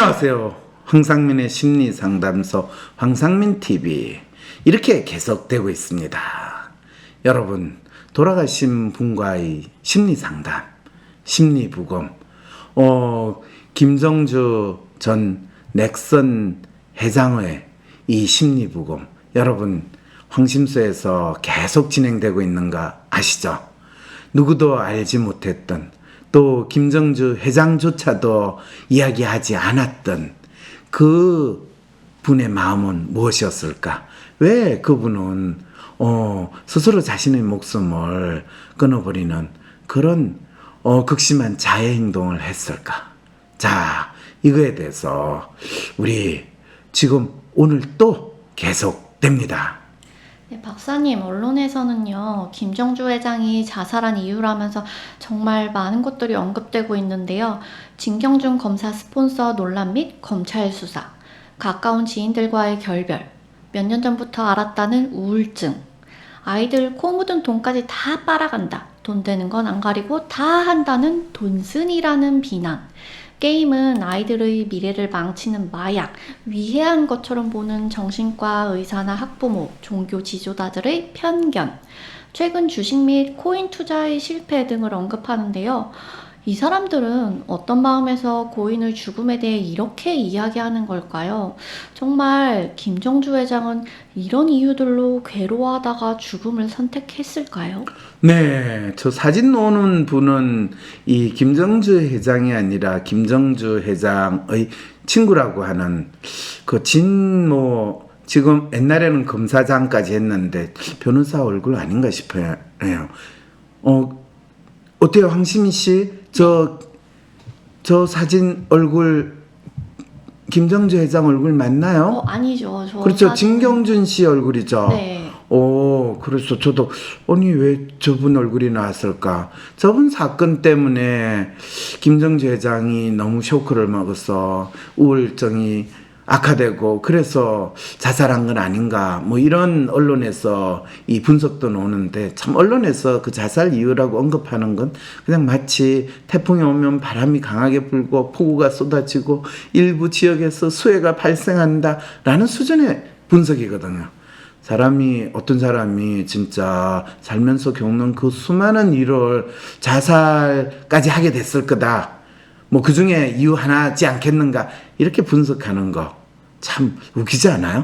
안녕하세요. 황상민의 심리 상담소 황상민 TV 이렇게 계속되고 있습니다. 여러분 돌아가신 분과의 심리 상담, 심리 부검, 어 김정주 전 넥선 회장의 이 심리 부검 여러분 황심소에서 계속 진행되고 있는 거 아시죠? 누구도 알지 못했던 또 김정주 회장조차도 이야기하지 않았던 그 분의 마음은 무엇이었을까? 왜 그분은 어, 스스로 자신의 목숨을 끊어버리는 그런 어, 극심한 자해 행동을 했을까? 자, 이거에 대해서 우리 지금 오늘 또 계속됩니다. 네, 박사님, 언론에서는요, 김정주 회장이 자살한 이유라면서 정말 많은 것들이 언급되고 있는데요. 진경준 검사 스폰서 논란 및 검찰 수사, 가까운 지인들과의 결별, 몇 년 전부터 알았다는 우울증, 아이들 코 묻은 돈까지 다 빨아간다. 돈 되는 건 안 가리고 다 한다는 돈쓴이라는 비난. 게임은 아이들의 미래를 망치는 마약, 위해한 것처럼 보는 정신과 의사나 학부모, 종교 지도자들의 편견, 최근 주식 및 코인 투자의 실패 등을 언급하는데요. 이 사람들은 어떤 마음에서 고인의 죽음에 대해 이렇게 이야기하는 걸까요? 정말 김정주 회장은 이런 이유들로 괴로워하다가 죽음을 선택했을까요? 네, 저 사진 놓는 분은 이 김정주 회장이 아니라 김정주 회장의 친구라고 하는 그 진모 지금 옛날에는 검사장까지 했는데 변호사 얼굴 아닌가 싶어요. 어 어때요, 황시민 씨? 저 저 사진 얼굴 김정주 회장 얼굴 맞나요? 어, 아니죠. 저 그렇죠, 사진- 진경준 씨 얼굴이죠. 네. 오, 그래서 저도 아니 왜 저분 얼굴이 나왔을까? 저분 사건 때문에 김정주 회장이 너무 쇼크를 먹어서 우울증이 악화되고 그래서 자살한 건 아닌가 뭐 이런 언론에서 이 분석도 나오는데 참 언론에서 그 자살 이유라고 언급하는 건 그냥 마치 태풍이 오면 바람이 강하게 불고 폭우가 쏟아지고 일부 지역에서 수해가 발생한다라는 수준의 분석이거든요. 사람이 어떤 사람이 진짜 살면서 겪는 그 수많은 일을 자살까지 하게 됐을 거다. 뭐 그 중에 이유 하나지 않겠는가 이렇게 분석하는 거 참 웃기지 않아요?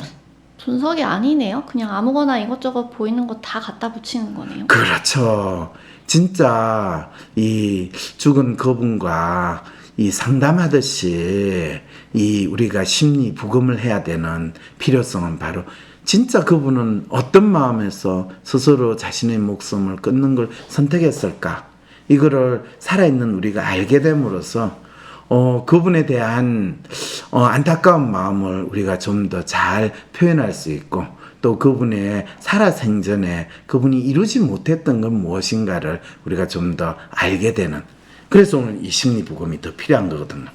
분석이 아니네요. 그냥 아무거나 이것저것 보이는 거 다 갖다 붙이는 거네요. 그렇죠. 진짜 이 죽은 그분과 이 상담하듯이 이 우리가 심리 부검을 해야 되는 필요성은 바로 진짜 그분은 어떤 마음에서 스스로 자신의 목숨을 끊는 걸 선택했을까? 이거를 살아있는 우리가 알게 됨으로써 어, 그분에 대한 어, 안타까운 마음을 우리가 좀 더 잘 표현할 수 있고 또 그분의 살아생전에 그분이 이루지 못했던 건 무엇인가를 우리가 좀 더 알게 되는 그래서 오늘 이 심리부검이 더 필요한 거거든요.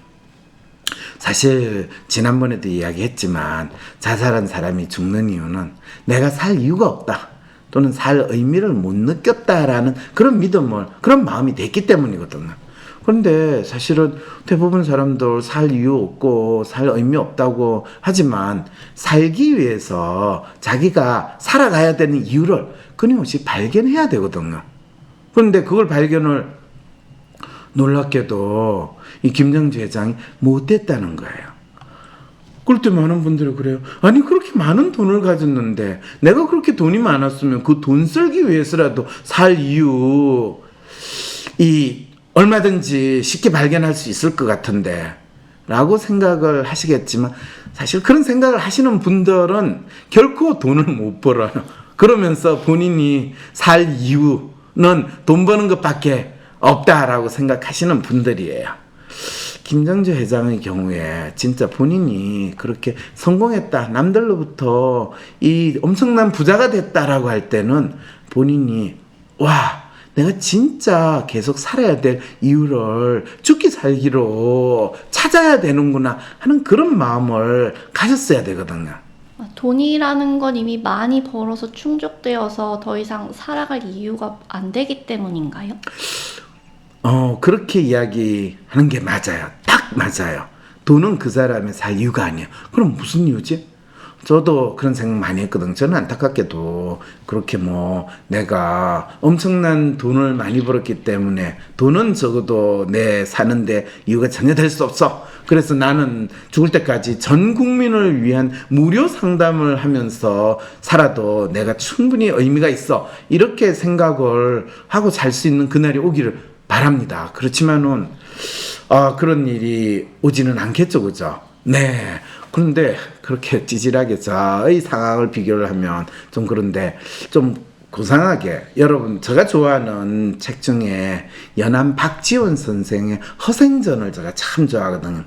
사실 지난번에도 이야기했지만 자살한 사람이 죽는 이유는 내가 살 이유가 없다 또는 살 의미를 못 느꼈다라는 그런 믿음을 그런 마음이 됐기 때문이거든요. 그런데 사실은 대부분 사람들 살 이유 없고 살 의미 없다고 하지만 살기 위해서 자기가 살아가야 되는 이유를 끊임없이 발견해야 되거든요. 그런데 그걸 발견을 놀랍게도 이 김정주 회장이 못했다는 거예요. 그럴 때 많은 분들이 그래요. 아니 그렇게 많은 돈을 가졌는데 내가 그렇게 돈이 많았으면 그 돈 쓸기 위해서라도 살 이유 이 얼마든지 쉽게 발견할 수 있을 것 같은데 라고 생각을 하시겠지만 사실 그런 생각을 하시는 분들은 결코 돈을 못 벌어요. 그러면서 본인이 살 이유는 돈 버는 것밖에 없다라고 생각하시는 분들이에요. 김정주 회장의 경우에 진짜 본인이 그렇게 성공했다, 남들로부터 이 엄청난 부자가 됐다라고 할 때는 본인이 와, 내가 진짜 계속 살아야 될 이유를 죽기 살기로 찾아야 되는구나 하는 그런 마음을 가졌어야 되거든요. 아, 돈이라는 건 이미 많이 벌어서 충족되어서 더 이상 살아갈 이유가 안 되기 때문인가요? 어, 그렇게 이야기하는 게 맞아요. 딱 맞아요. 돈은 그 사람의 살 이유가 아니에요. 그럼 무슨 이유지? 저도 그런 생각 많이 했거든. 저는 안타깝게도 그렇게 뭐 내가 엄청난 돈을 많이 벌었기 때문에 돈은 적어도 내 사는데 이유가 전혀 될 수 없어. 그래서 나는 죽을 때까지 전 국민을 위한 무료 상담을 하면서 살아도 내가 충분히 의미가 있어. 이렇게 생각을 하고 살수 있는 그날이 오기를 바랍니다. 그렇지만은 아, 그런 일이 오지는 않겠죠, 그죠? 네. 그런데 그렇게 찌질하게 저의 상황을 비교를 하면 좀 그런데 좀 고상하게 여러분 제가 좋아하는 책 중에 연암 박지원 선생의 허생전을 제가 참 좋아하거든요.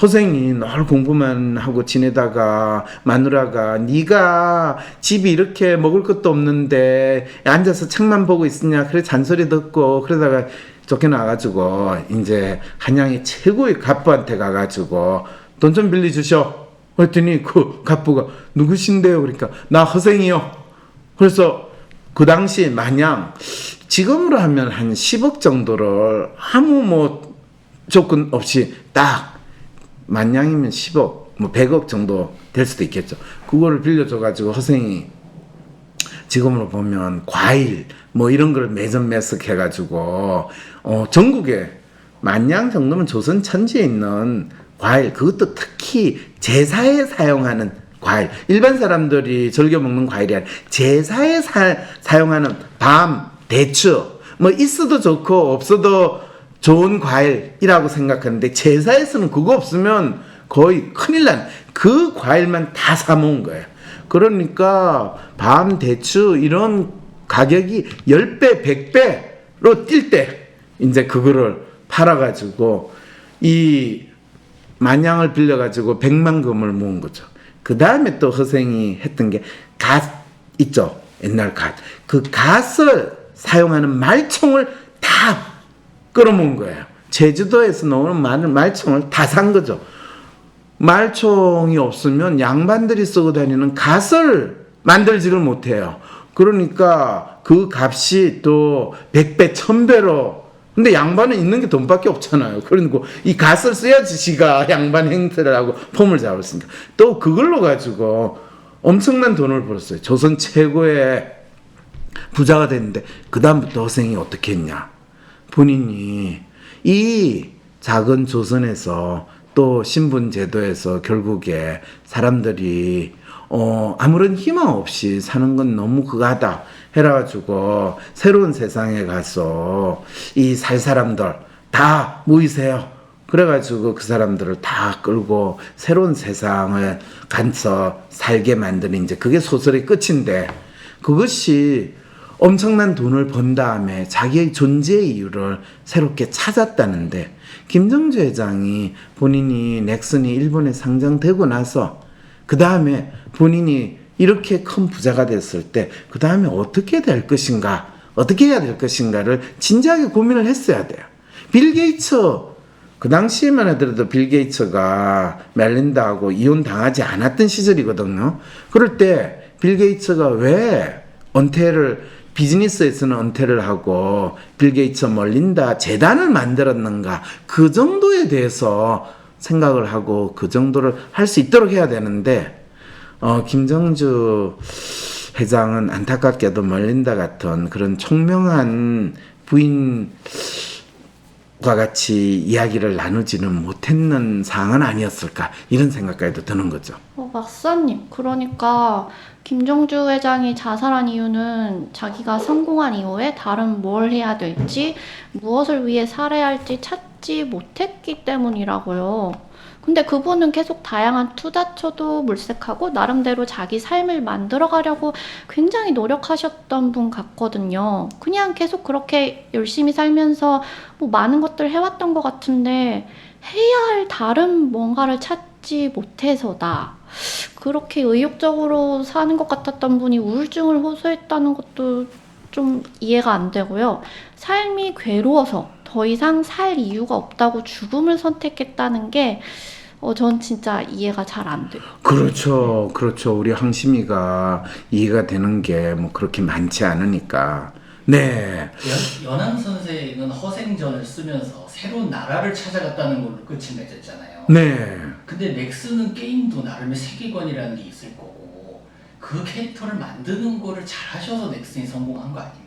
허생이 늘 공부만 하고 지내다가 마누라가 네가 집이 이렇게 먹을 것도 없는데 앉아서 책만 보고 있으냐 그래 잔소리 듣고 그러다가 쫓겨나가지고 이제 한양의 최고의 갑부한테 가가지고 돈 좀 빌려주셔. 그랬더니 그 갑부가 누구신데요? 그러니까 나 허생이요. 그래서 그 당시 마냥 지금으로 하면 한 10억 정도를 아무 뭐 조건 없이 딱 만냥이면 10억, 뭐 100억 정도 될 수도 있겠죠. 그거를 빌려줘가지고 허생이 지금으로 보면 과일 뭐 이런 걸 매점 매석 해가지고 어 전국에 만냥 정도면 조선 천지에 있는 과일 그것도 특히 제사에 사용하는 과일 일반 사람들이 즐겨 먹는 과일이 아니라 제사에 사, 사용하는 밤 대추 뭐 있어도 좋고 없어도 좋은 과일이라고 생각하는데 제사에서는 그거 없으면 거의 큰일 난 그 과일만 다 사 먹은 거예요. 그러니까 밤 대추 이런 가격이 10배, 100배로 뛸 때 이제 그거를 팔아 가지고 이 만냥을 빌려 가지고 100만 금을 모은 거죠. 그 다음에 또 허생이 했던 게 갓 있죠. 옛날 갓. 그 갓을 사용하는 말총을 다 끌어모은 거예요. 제주도에서 나오는 말, 말총을 다 산 거죠. 말총이 없으면 양반들이 쓰고 다니는 갓을 만들지를 못해요. 그러니까 그 값이 또 100배, 1000배로 근데 양반은 있는 게 돈밖에 없잖아요. 그러니까 이 갓을 써야지 지가 양반 행세를 하고 폼을 잡았으니까. 또 그걸로 가지고 엄청난 돈을 벌었어요. 조선 최고의 부자가 됐는데 그 다음부터 허생이 어떻게 했냐? 본인이 이 작은 조선에서 또 신분 제도에서 결국에 사람들이 어 아무런 희망 없이 사는 건 너무 그가다 해가지고 새로운 세상에 가서 이 살 사람들 다 모이세요. 그래가지고 그 사람들을 다 끌고 새로운 세상을 가서 살게 만드는 이제 그게 소설의 끝인데 그것이 엄청난 돈을 번 다음에 자기의 존재의 이유를 새롭게 찾았다는데 김정주 회장이 본인이 넥슨이 일본에 상장되고 나서 그 다음에 본인이 이렇게 큰 부자가 됐을 때 그 다음에 어떻게 될 것인가 어떻게 해야 될 것인가를 진지하게 고민을 했어야 돼요. 빌 게이츠 그 당시에만 하더라도 빌 게이츠가 멜린다하고 이혼 당하지 않았던 시절이거든요. 그럴 때 빌 게이츠가 왜 은퇴를 비즈니스에서는 은퇴를 하고 빌 게이츠 멀린다 재단을 만들었는가 그 정도에 대해서 생각을 하고 그 정도를 할 수 있도록 해야 되는데 어, 김정주 회장은 안타깝게도 멀린다 같은 그런 총명한 부인 과 같이 이야기를 나누지는 못했는 상황은 아니었을까 이런 생각까지도 드는 거죠. 어, 박사님, 그러니까 김정주 회장이 자살한 이유는 자기가 성공한 이후에 다른 뭘 해야 될지, 무엇을 위해 살아야 할지 찾지 못했기 때문이라고요. 근데 그분은 계속 다양한 투자처도 물색하고 나름대로 자기 삶을 만들어 가려고 굉장히 노력하셨던 분 같거든요. 그냥 계속 그렇게 열심히 살면서 뭐 많은 것들 해왔던 것 같은데 해야 할 다른 뭔가를 찾지 못해서다. 그렇게 의욕적으로 사는 것 같았던 분이 우울증을 호소했다는 것도 좀 이해가 안 되고요. 삶이 괴로워서 더 이상 살 이유가 없다고 죽음을 선택했다는 게, 어, 전 진짜 이해가 잘 안 돼요. 그렇죠, 그렇죠. 우리 항심이가 이해가 되는 게 뭐 그렇게 많지 않으니까. 네. 연, 연암 선생은 허생전을 쓰면서 새로운 나라를 찾아갔다는 걸로 끝이 맺었잖아요. 네. 근데 넥슨은 게임도 나름의 세계관이라는 게 있을 거고 그 캐릭터를 만드는 거를 잘하셔서 넥슨이 성공한 거 아닙니까?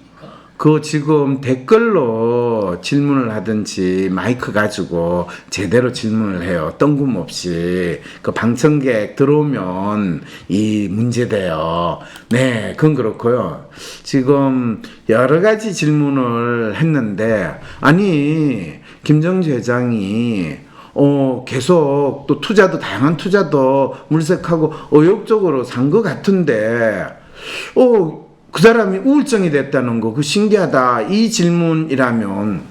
그 지금 댓글로 질문을 하든지 마이크 가지고 제대로 질문을 해요. 뜬금없이. 그 방청객 들어오면 이 문제돼요. 네, 그건 그렇고요. 지금 여러 가지 질문을 했는데, 아니, 김정주 회장이 어, 계속 또 투자도, 다양한 투자도 물색하고 의욕적으로 산 것 같은데, 어, 그 사람이 우울증이 됐다는 거, 그 신기하다. 이 질문이라면,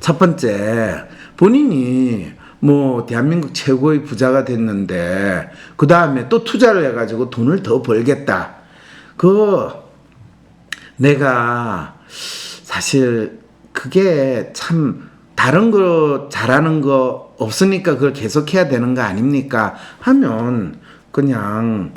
첫 번째, 본인이 뭐, 대한민국 최고의 부자가 됐는데, 그 다음에 또 투자를 해가지고 돈을 더 벌겠다. 그, 내가 사실 그게 참 다른 거 잘하는 거 없으니까 그걸 계속해야 되는 거 아닙니까? 하면 그냥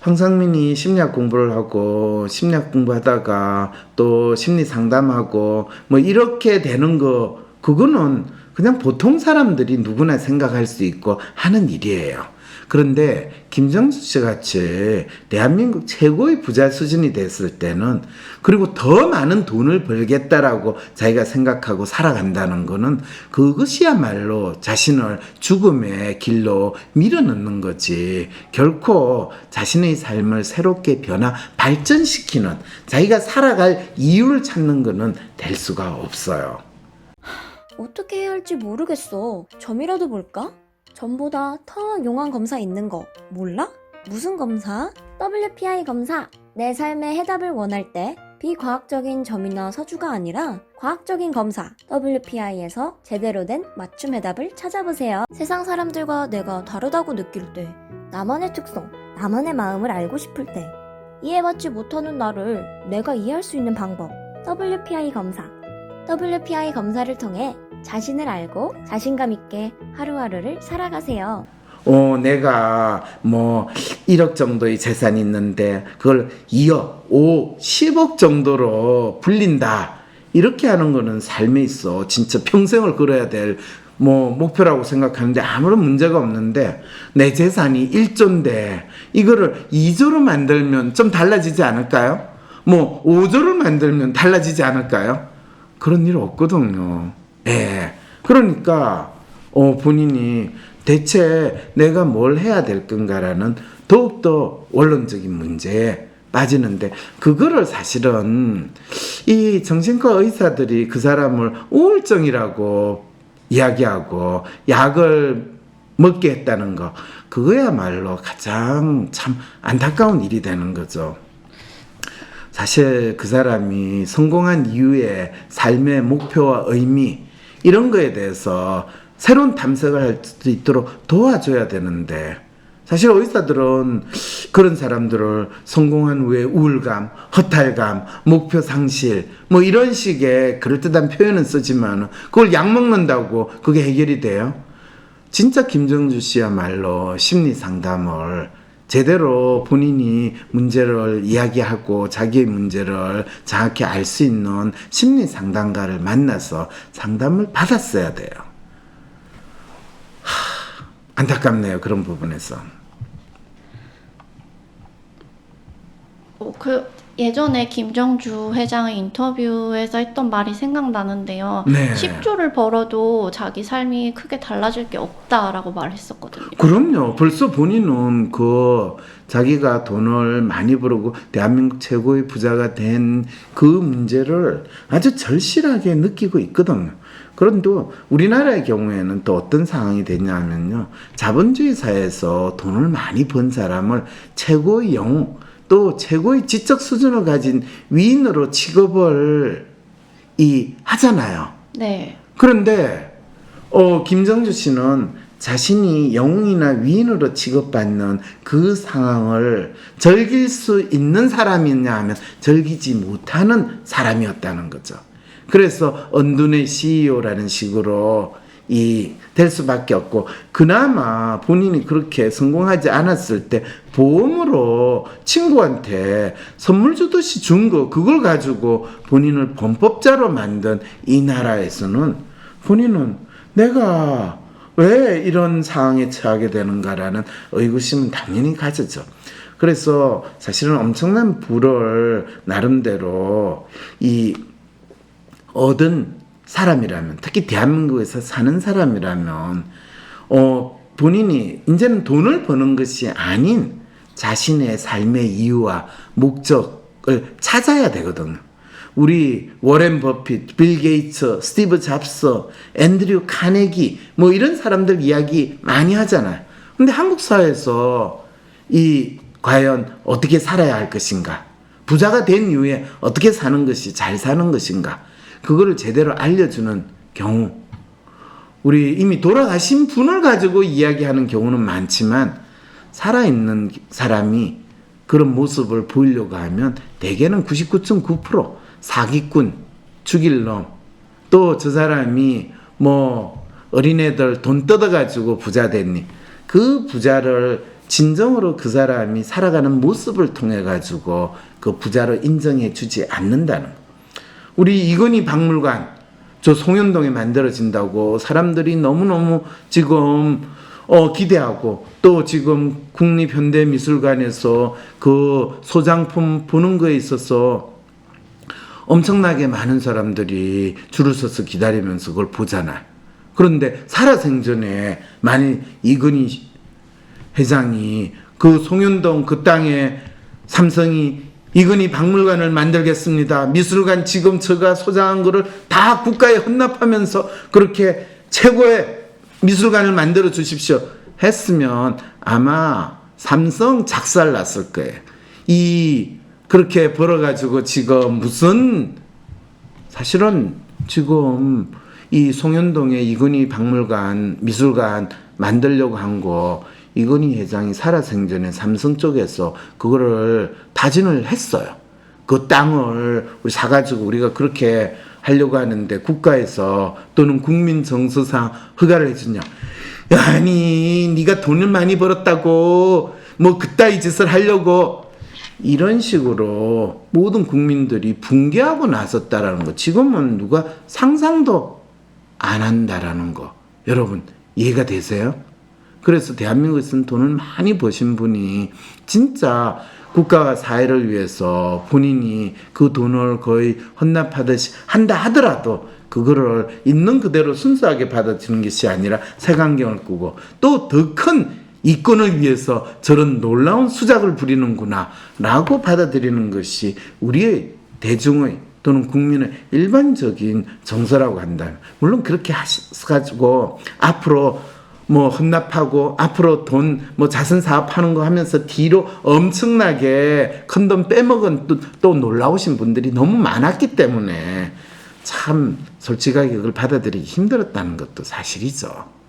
황상민이 심리학 공부를 하고 심리학 공부하다가 또 심리 상담하고 뭐 이렇게 되는 거 그거는 그냥 보통 사람들이 누구나 생각할 수 있고 하는 일이에요. 그런데 김정수 씨 같이 대한민국 최고의 부자 수준이 됐을 때는 그리고 더 많은 돈을 벌겠다라고 자기가 생각하고 살아간다는 거는 그것이야말로 자신을 죽음의 길로 밀어넣는 거지 결코 자신의 삶을 새롭게 변화 발전시키는 자기가 살아갈 이유를 찾는 거는 될 수가 없어요. 어떻게 해야 할지 모르겠어. 점이라도 볼까? 점보다 더 용한 검사 있는 거 몰라? 무슨 검사? WPI 검사. 내 삶의 해답을 원할 때 비과학적인 점이나 서주가 아니라 과학적인 검사 WPI에서 제대로 된 맞춤 해답을 찾아보세요. 세상 사람들과 내가 다르다고 느낄 때 나만의 특성, 나만의 마음을 알고 싶을 때 이해받지 못하는 나를 내가 이해할 수 있는 방법 WPI 검사. WPI 검사를 통해 자신을 알고 자신감 있게 하루하루를 살아가세요. 어, 내가 뭐 1억 정도의 재산이 있는데 그걸 2억, 5, 10억 정도로 불린다. 이렇게 하는 거는 삶에 있어. 진짜 평생을 걸어야 될 뭐 목표라고 생각하는데 아무런 문제가 없는데 내 재산이 1조인데 이거를 2조로 만들면 좀 달라지지 않을까요? 뭐 5조를 만들면 달라지지 않을까요? 그런 일 없거든요. 예. 그러니까 어, 본인이 대체 내가 뭘 해야 될 건가라는 더욱더 원론적인 문제에 빠지는데 그거를 사실은 이 정신과 의사들이 그 사람을 우울증이라고 이야기하고 약을 먹게 했다는 거 그거야말로 가장 참 안타까운 일이 되는 거죠. 사실 그 사람이 성공한 이후에 삶의 목표와 의미 이런 거에 대해서 새로운 탐색을 할 수 있도록 도와줘야 되는데 사실 의사들은 그런 사람들을 성공한 후에 우울감, 허탈감, 목표 상실 뭐 이런 식의 그럴듯한 표현은 쓰지만 그걸 약 먹는다고 그게 해결이 돼요? 진짜 김정주 씨야말로 심리 상담을 제대로 본인이 문제를 이야기하고 자기의 문제를 정확히 알 수 있는 심리 상담가를 만나서 상담을 받았어야 돼요. 하, 안타깝네요. 그런 부분에서. 어, 그 예전에 김정주 회장의 인터뷰에서 했던 말이 생각나는데요. 네. 10조를 벌어도 자기 삶이 크게 달라질 게 없다라고 말했었거든요. 그럼요. 벌써 본인은 그 자기가 돈을 많이 벌고 대한민국 최고의 부자가 된 그 문제를 아주 절실하게 느끼고 있거든요. 그런데 우리나라의 경우에는 또 어떤 상황이 되냐면요. 자본주의 사회에서 돈을 많이 번 사람을 최고의 영웅, 또 최고의 지적 수준을 가진 위인으로 취급을 이 하잖아요. 네. 그런데 어, 김정주 씨는 자신이 영웅이나 위인으로 취급받는 그 상황을 즐길 수 있는 사람이냐 하면 즐기지 못하는 사람이었다는 거죠. 그래서 언둔의 CEO라는 식으로 이 될 수밖에 없고 그나마 본인이 그렇게 성공하지 않았을 때 보험으로 친구한테 선물 주듯이 준 거 그걸 가지고 본인을 범법자로 만든 이 나라에서는 본인은 내가 왜 이런 상황에 처하게 되는가라는 의구심은 당연히 가지죠. 그래서 사실은 엄청난 부를 나름대로 이 얻은 사람이라면 특히 대한민국에서 사는 사람이라면 어 본인이 이제는 돈을 버는 것이 아닌 자신의 삶의 이유와 목적을 찾아야 되거든요. 우리 워렌 버핏, 빌 게이츠, 스티브 잡스, 앤드류 카네기 뭐 이런 사람들 이야기 많이 하잖아요. 근데 한국 사회에서 이 과연 어떻게 살아야 할 것인가? 부자가 된 이후에 어떻게 사는 것이 잘 사는 것인가? 그거를 제대로 알려주는 경우 우리 이미 돌아가신 분을 가지고 이야기하는 경우는 많지만 살아있는 사람이 그런 모습을 보이려고 하면 대개는 99.9% 사기꾼, 죽일 놈, 또 저 사람이 뭐 어린애들 돈 뜯어가지고 부자 됐니? 그 부자를 진정으로 그 사람이 살아가는 모습을 통해 가지고 그 부자를 인정해 주지 않는다는 거. 우리 이건희 박물관 저 송현동에 만들어진다고 사람들이 너무너무 지금 어 기대하고 또 지금 국립현대미술관에서 그 소장품 보는 거에 있어서 엄청나게 많은 사람들이 줄을 서서 기다리면서 그걸 보잖아. 그런데 살아생전에 만일 이건희 회장이 그 송현동 그 땅에 삼성이 이건희 박물관을 만들겠습니다. 미술관 지금 제가 소장한 거를 다 국가에 헌납하면서 그렇게 최고의 미술관을 만들어 주십시오. 했으면 아마 삼성 작살 났을 거예요. 이 그렇게 벌어가지고 지금 무슨 사실은 지금 이 송현동의 이건희 박물관 미술관 만들려고 한 거 이건희 회장이 살아생전에 삼성 쪽에서 그거를 타진을 했어요. 그 땅을 우리 사가지고 우리가 그렇게 하려고 하는데 국가에서 또는 국민 정서상 허가를 해주냐? 아니 네가 돈을 많이 벌었다고 뭐 그따위 짓을 하려고 이런 식으로 모든 국민들이 붕괴하고 나섰다라는 거 지금은 누가 상상도 안 한다라는 거 여러분 이해가 되세요? 그래서 대한민국에서는 돈을 많이 버신 분이 진짜 국가와 사회를 위해서 본인이 그 돈을 거의 헌납하듯이 한다 하더라도 그거를 있는 그대로 순수하게 받아주는 것이 아니라 색안경을 꾸고 또 더 큰 이권을 위해서 저런 놀라운 수작을 부리는구나 라고 받아들이는 것이 우리의 대중의 또는 국민의 일반적인 정서라고 한다면 물론 그렇게 하셔가지고 앞으로 뭐 헌납하고 앞으로 돈 뭐 자선 사업 하는 거 하면서 뒤로 엄청나게 큰 돈 빼먹은 또, 또 놀라우신 분들이 너무 많았기 때문에 참 솔직하게 그걸 받아들이기 힘들었다는 것도 사실이죠.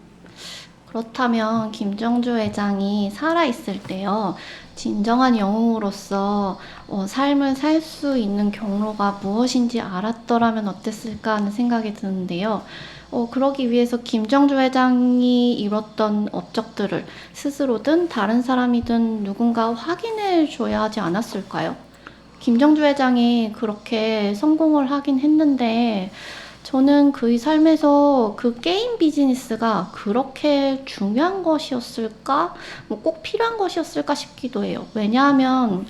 그렇다면 김정주 회장이 살아있을 때요, 진정한 영웅으로서 어, 삶을 살 수 있는 경로가 무엇인지 알았더라면 어땠을까 하는 생각이 드는데요. 어, 그러기 위해서 김정주 회장이 이뤘던 업적들을 스스로든 다른 사람이든 누군가 확인해 줘야 하지 않았을까요? 김정주 회장이 그렇게 성공을 하긴 했는데, 저는 그의 삶에서 그 게임 비즈니스가 그렇게 중요한 것이었을까? 뭐 꼭 필요한 것이었을까 싶기도 해요. 왜냐하면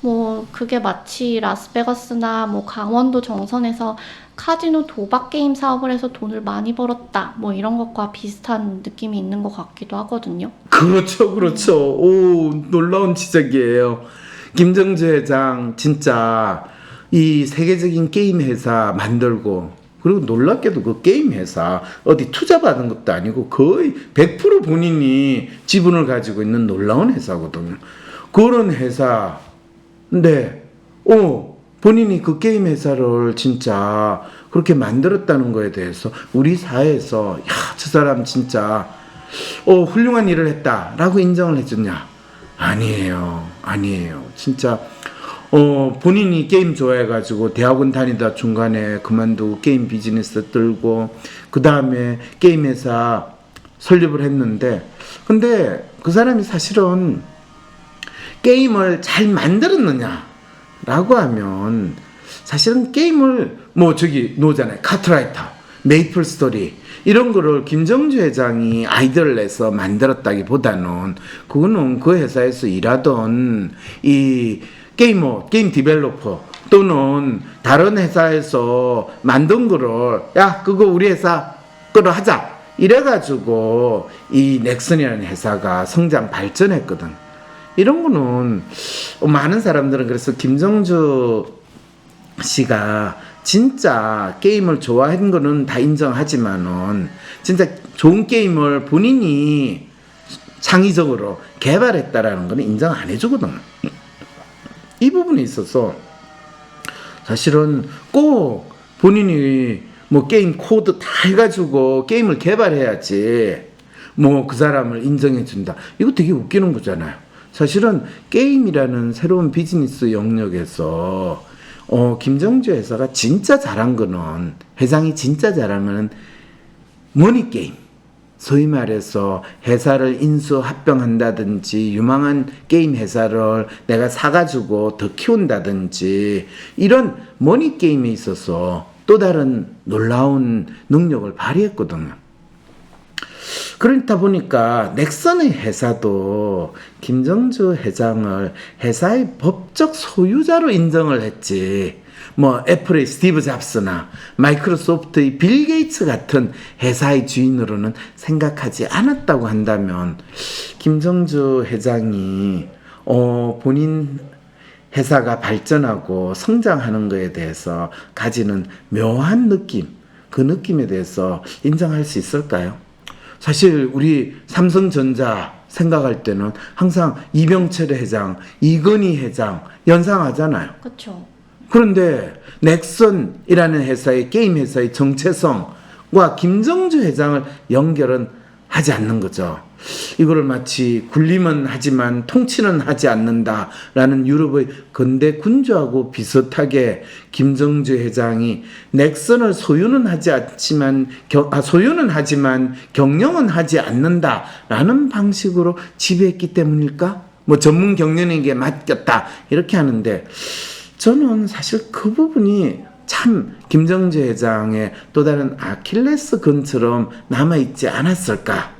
뭐 그게 마치 라스베가스나 뭐 강원도 정선에서 카지노 도박 게임 사업을 해서 돈을 많이 벌었다. 뭐 이런 것과 비슷한 느낌이 있는 것 같기도 하거든요. 그렇죠, 그렇죠. 오, 놀라운 지적이에요. 김정주 회장, 진짜 이 세계적인 게임 회사 만들고, 그리고 놀랍게도 그 게임 회사 어디 투자 받은 것도 아니고 거의 100% 본인이 지분을 가지고 있는 놀라운 회사거든요. 그런 회사, 네, 오, 본인이 그 게임 회사를 진짜 그렇게 만들었다는 거에 대해서 우리 사회에서, 야, 저 사람 진짜 어, 훌륭한 일을 했다라고 인정을 해줬냐? 아니에요. 아니에요. 진짜 어, 본인이 게임 좋아해가지고 대학원 다니다 중간에 그만두고 게임 비즈니스 들고 그 다음에 게임 회사 설립을 했는데 근데 그 사람이 사실은 게임을 잘 만들었느냐 라고 하면 사실은 게임을 뭐 저기 노잖아요. 카트라이터 메이플 스토리 이런 거를 김정주 회장이 아이디어를 내서 만들었다기보다는 그거는 그 회사에서 일하던 이 게이머 게임 디벨로퍼 또는 다른 회사에서 만든 거를 야 그거 우리 회사 거로 하자 이래가지고 이 넥슨이라는 회사가 성장 발전했거든. 이런 거는 많은 사람들은 그래서 김정주 씨가 진짜 게임을 좋아한 거는 다 인정하지만은 진짜 좋은 게임을 본인이 창의적으로 개발했다라는 거는 인정 안 해주거든. 이 부분에 있어서 사실은 꼭 본인이 뭐 게임 코드 다 해가지고 게임을 개발해야지 뭐 그 사람을 인정해 준다. 이거 되게 웃기는 거잖아요. 사실은 게임이라는 새로운 비즈니스 영역에서 어, 김정주 회사가 진짜 잘한 거는 회장이 진짜 잘한 거는 머니 게임. 소위 말해서 회사를 인수 합병한다든지 유망한 게임 회사를 내가 사가지고 더 키운다든지 이런 머니 게임에 있어서 또 다른 놀라운 능력을 발휘했거든요. 그렇다 보니까 넥슨의 회사도 김정주 회장을 회사의 법적 소유자로 인정을 했지. 뭐 애플의 스티브 잡스나 마이크로소프트의 빌 게이츠 같은 회사의 주인으로는 생각하지 않았다고 한다면 김정주 회장이 어 본인 회사가 발전하고 성장하는 것에 대해서 가지는 묘한 느낌, 그 느낌에 대해서 인정할 수 있을까요? 사실 우리 삼성전자 생각할 때는 항상 이병철 회장, 이건희 회장 연상하잖아요. 그쵸. 그런데 넥슨이라는 회사의 게임 회사의 정체성과 김정주 회장을 연결은 하지 않는 거죠. 이거를 마치 군림은 하지만 통치는 하지 않는다라는 유럽의 근대 군주하고 비슷하게 김정주 회장이 넥슨을 소유는 하지 않지만 겨- 아, 소유는 하지만 경영은 하지 않는다라는 방식으로 지배했기 때문일까? 뭐 전문 경영에게 맡겼다 이렇게 하는데 저는 사실 그 부분이 참 김정재 회장의 또 다른 아킬레스 건처럼 남아있지 않았을까.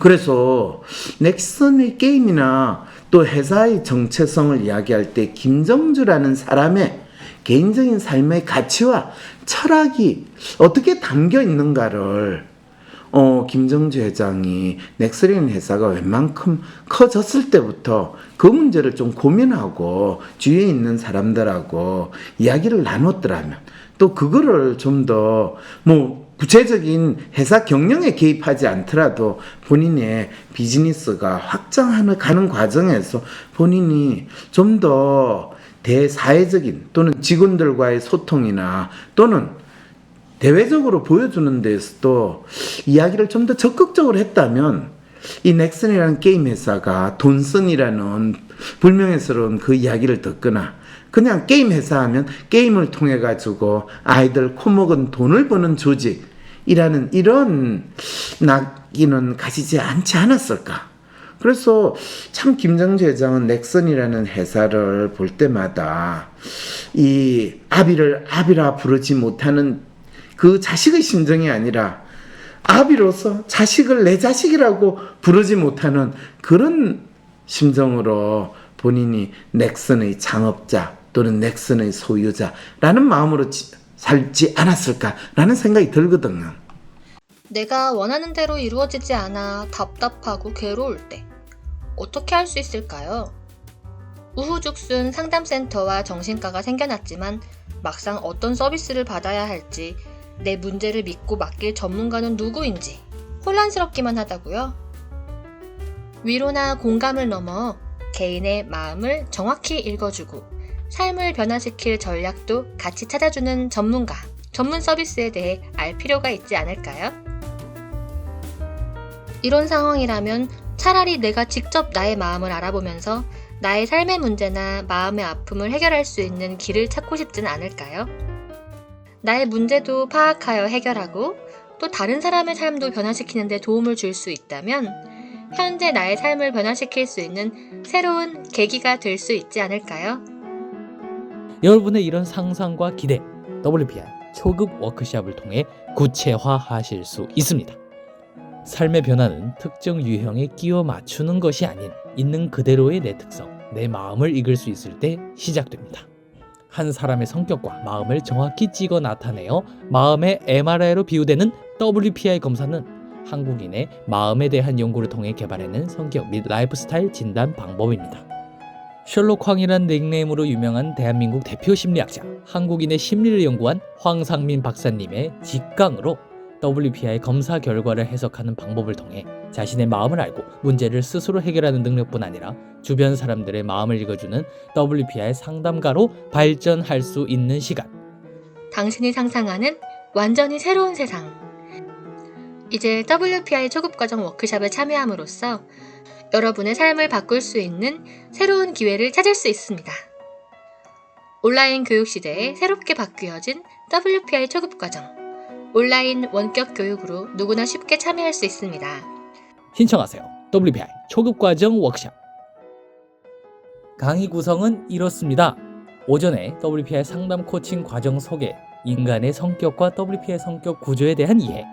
그래서 넥슨의 게임이나 또 회사의 정체성을 이야기할 때 김정주라는 사람의 개인적인 삶의 가치와 철학이 어떻게 담겨 있는가를 어, 김정주 회장이 넥스린 회사가 웬만큼 커졌을 때부터 그 문제를 좀 고민하고 주위에 있는 사람들하고 이야기를 나눴더라면 또 그거를 좀 더 뭐 구체적인 회사 경영에 개입하지 않더라도 본인의 비즈니스가 확장하는 가는 과정에서 본인이 좀더 대사회적인 또는 직원들과의 소통이나 또는 대외적으로 보여주는 데서도 이야기를 좀 더 적극적으로 했다면 이 넥슨이라는 게임 회사가 돈슨이라는 불명예스러운 그 이야기를 듣거나 그냥 게임 회사 하면 게임을 통해 가지고 아이들 코먹은 돈을 버는 조직이라는 이런 낙인은 가지지 않지 않았을까? 그래서 참 김정재 회장은 넥슨이라는 회사를 볼 때마다 이 아비를 아비라 부르지 못하는 그 자식의 심정이 아니라 아비로서 자식을 내 자식이라고 부르지 못하는 그런 심정으로 본인이 넥슨의 창업자 또는 넥슨의 소유자라는 마음으로 지- 살지 않았을까라는 생각이 들거든요. 내가 원하는 대로 이루어지지 않아 답답하고 괴로울 때 어떻게 할 수 있을까요? 우후죽순 상담센터와 정신과가 생겨났지만 막상 어떤 서비스를 받아야 할지 내 문제를 믿고 맡길 전문가는 누구인지 혼란스럽기만 하다고요? 위로나 공감을 넘어 개인의 마음을 정확히 읽어주고 삶을 변화시킬 전략도 같이 찾아주는 전문가, 전문 서비스에 대해 알 필요가 있지 않을까요? 이런 상황이라면 차라리 내가 직접 나의 마음을 알아보면서 나의 삶의 문제나 마음의 아픔을 해결할 수 있는 길을 찾고 싶진 않을까요? 나의 문제도 파악하여 해결하고 또 다른 사람의 삶도 변화시키는 데 도움을 줄 수 있다면 현재 나의 삶을 변화시킬 수 있는 새로운 계기가 될 수 있지 않을까요? 여러분의 이런 상상과 기대 WPI 초급 워크샵을 통해 구체화하실 수 있습니다. 삶의 변화는 특정 유형에 끼워 맞추는 것이 아닌 있는 그대로의 내 특성, 내 마음을 읽을 수 있을 때 시작됩니다. 한 사람의 성격과 마음을 정확히 찍어 나타내어 마음의 MRI로 비유되는 WPI 검사는 한국인의 마음에 대한 연구를 통해 개발해낸 성격 및 라이프 스타일 진단 방법입니다. 셜록 황이란 닉네임으로 유명한 대한민국 대표 심리학자, 한국인의 심리를 연구한 황상민 박사님의 직강으로 WPI 검사 결과를 해석하는 방법을 통해 자신의 마음을 알고 문제를 스스로 해결하는 능력뿐 아니라 주변 사람들의 마음을 읽어주는 WPI 상담가로 발전할 수 있는 시간. 당신이 상상하는 완전히 새로운 세상. 이제 WPI 초급과정 워크샵에 참여함으로써 여러분의 삶을 바꿀 수 있는 새로운 기회를 찾을 수 있습니다. 온라인 교육 시대에 새롭게 바뀌어진 WPI 초급과정. 온라인 원격 교육으로 누구나 쉽게 참여할 수 있습니다. 신청하세요. WPI 초급과정 워크샵. 강의 구성은 이렇습니다. 오전에 WPI 상담 코칭 과정 소개, 인간의 성격과 WPI 성격 구조에 대한 이해.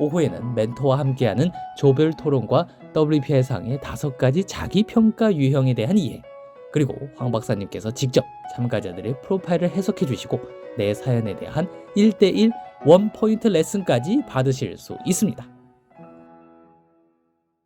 오후에는 멘토와 함께하는 조별 토론과 WPI 상의 다섯 가지 자기 평가 유형에 대한 이해. 그리고 황 박사님께서 직접 참가자들의 프로파일을 해석해 주시고 내 사연에 대한 1대1 원 포인트 레슨까지 받으실 수 있습니다.